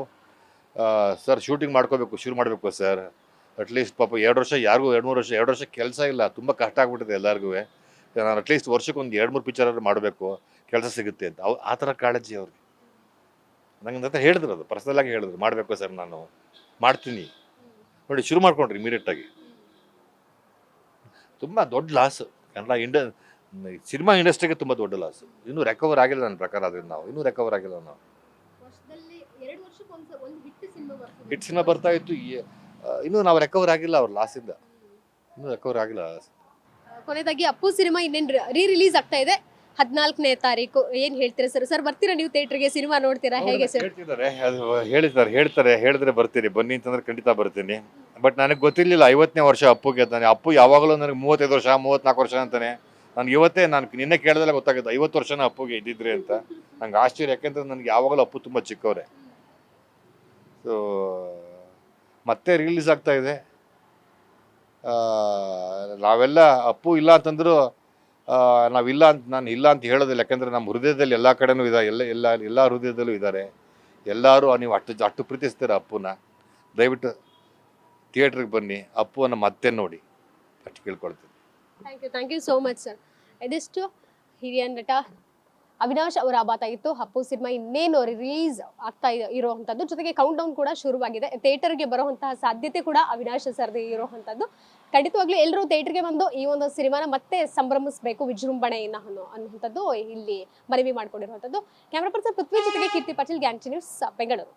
ಸರ್ ಶೂಟಿಂಗ್ ಮಾಡ್ಕೋಬೇಕು ಶುರು ಮಾಡಬೇಕು ಸರ್ ಅಟ್ಲೀಸ್ಟ್ ಪಾಪ ಎರಡು ವರ್ಷ ಯಾರಿಗೂ ಎರಡು ಮೂರು ವರ್ಷ ಎರಡು ವರ್ಷ ಕೆಲಸ ಇಲ್ಲ. ತುಂಬ ಕಷ್ಟ ಆಗ್ಬಿಟ್ಟಿದೆ ಎಲ್ಲರಿಗೂ ನಾನು ಅಟ್ಲೀಸ್ಟ್ ವರ್ಷಕ್ಕೆ ಒಂದು ಎರಡು ಮೂರು ಪಿಕ್ಚರ್ ಮಾಡಬೇಕು. ಕೆಲಸ ಸಿಗುತ್ತೆ ಅಂತ. ಅವ್ರು ಆ ಥರ ಕಾಳಜಿ ಅವ್ರಿಗೆ. ನಂಗೆ ಅಂತ ಹೇಳಿದ್ರು ಅದು. ಪರ್ಸನಲಾಗಿ ಹೇಳಿದ್ರು. ಮಾಡಬೇಕು ಸರ್ ನಾನು. ಮಾಡ್ತೀನಿ. ನೋಡಿ ಶುರು ಮಾಡ್ಕೊಂಡ್ರಿ ಇಮಿಡಿಯೇಟಾಗಿ ತುಂಬ ದೊಡ್ಡ ಲಾಸ್ ಕನ್ನಡ ಇಂಡ ಸಿನಿಮಾ ಇಂಡಸ್ಟ್ರಿಗೆ ತುಂಬ ದೊಡ್ಡ ಲಾಸ್ ಇನ್ನೂ ರೆಕವರ್ ಆಗಿಲ್ಲ ನನ್ನ ಪ್ರಕಾರ ಅದರಿಂದ ನಾವು. ಇನ್ನೂ ರೆಕವರ್ ಆಗಿಲ್ಲ ನಾವು. ಹಿಟ್ ಸಿನಿಮಾ ಬರ್ತಾ ಇತ್ತು. ಇನ್ನೂ ನಾವು ರೆಕವರ್ ಆಗಿಲ್ಲ ಅವ್ರ ಲಾಸಿಂದ ಇನ್ನೂ ರೆಕವರ್ ಆಗಿಲ್ಲ. ಕೊನೆಯದಾಗಿ ಅಪ್ಪು ಸಿನಿಮಾ ಇನ್ನೇನು ರೀ ರಿಲೀಸ್ ಆಗ್ತಾ ಇದೆ. ಹದಿನಾಲ್ಕನೇ ತಾರೀಕು. ಏನ್ ಹೇಳ್ತೀರಾ ಸರ್ ಸರ್ ಬರ್ತೀರಾ ನೀವು ಥಿಯೇಟರ್ಗೆ ಸಿನಿಮಾ ನೋಡ್ತೀರಾ? ಹೇಗೆ ಸರ್ ಹೇಳ್ತಿದ್ದಾರೆ. ಅದು ಹೇಳಿದ್ದಾರೆ ಹೇಳ್ತಾರೆ ಹೇಳಿದ್ರೆ ಬರ್ತೀನಿ. ಬನ್ನಿ ಅಂತಂದ್ರೆ ಖಂಡಿತ ಬರ್ತೀನಿ. ಬಟ್ ನನಗೆ ಗೊತ್ತಿರಲಿಲ್ಲ ಐವತ್ತನೇ ವರ್ಷ ಅಪ್ಪುಗೆ ಅಂತಾನೆ. ಅಪ್ಪು ಯಾವಾಗಲೂ ನನಗೆ ಮೂವತ್ತೈದು ವರ್ಷ ಮೂವತ್ನಾಲ್ಕು ವರ್ಷ ಅಂತಾನೆ. ನನಗೆ ಇವತ್ತೇ ನಾನು ನಿನ್ನೆ ಕೇಳಿದ್ರೆ ಗೊತ್ತಾಗುತ್ತೆ ಐವತ್ತು ವರ್ಷನ ಅಪ್ಪುಗೆ ಇದ್ದಿದ್ರೆ ಅಂತ. ನಂಗೆ ಆಶ್ಚರ್ಯ ಯಾಕೆಂದ್ರೆ ನನಗೆ ಯಾವಾಗಲೂ ಅಪ್ಪು ತುಂಬ ಚಿಕ್ಕವರೇ. ಸೊ ಮತ್ತೆ ರಿಲೀಸ್ ಆಗ್ತಾ ಇದೆ. ನಾವೆಲ್ಲ ಅಪ್ಪು ಇಲ್ಲ ಅಂತಂದ್ರು ನಾವಿಲ್ಲ ಅಂತ, ನಾನು ಇಲ್ಲ ಅಂತ ಹೇಳೋದಿಲ್ಲ. ಯಾಕಂದ್ರೆ ನಮ್ಮ ಹೃದಯದಲ್ಲಿ ಎಲ್ಲ ಕಡೆನೂ ಇದೆ, ಎಲ್ಲ ಎಲ್ಲ ಎಲ್ಲ ಹೃದಯದಲ್ಲೂ ಇದ್ದಾರೆ ಎಲ್ಲರೂ ನೀವು ಅಷ್ಟು ಅಷ್ಟು ಪ್ರೀತಿಸ್ತೀರ ಅಪ್ಪುನ? ದಯವಿಟ್ಟು ಥಿಯೇಟ್ರಿಗೆ ಬನ್ನಿ, ಅಪ್ಪುವನ್ನು ಮತ್ತೆ ನೋಡಿ ಅಷ್ಟು ಕೇಳ್ಕೊಳ್ತೀನಿ. Thank you thank you so much sir ಇದಿಷ್ಟು ಹಿರಿಯ ನಟ ಅವಿನಾಶ್ ಅವರ ಆಬಾತಾಗಿತ್ತು ಹಪ್ಪು ಸಿನಿಮಾ ಇನ್ನೇನು ರಿಲೀಸ್ ಆಗ್ತಾ ಇರುವಂತದ್ದು. ಜೊತೆಗೆ ಕೌಂಟ್ ಡೌನ್ ಕೂಡ ಶುರುವಾಗಿದೆ. ಥಿಯೇಟರ್ಗೆ ಬರುವಂತಹ ಸಾಧ್ಯತೆ ಕೂಡ ಅವಿನಾಶ್ ಸರ್ದಿ ಇರುವಂತದ್ದು. ಖಂಡಿತವಾಗ್ಲೂ ಎಲ್ಲರೂ ಥಿಯೇಟರ್ಗೆ ಬಂದು ಈ ಒಂದು ಸಿನಿಮಾನ ಮತ್ತೆ ಸಂಭ್ರಮಿಸಬೇಕು ವಿಜೃಂಭಣೆಯನ್ನ ಅನ್ನುವಂಥದ್ದು ಇಲ್ಲಿ ಮನವಿ ಮಾಡಿಕೊಂಡಿರುವಂಥದ್ದು. ಕ್ಯಾಮರಾ ಪರ್ಸನ್ ಪೃಥ್ವಿ ಜೊತೆಗೆ ಕೀರ್ತಿ ಪಾಟೀಲ್ ಗ್ಯಾಂಟಿ ನ್ಯೂಸ್ ಬೆಂಗಳೂರು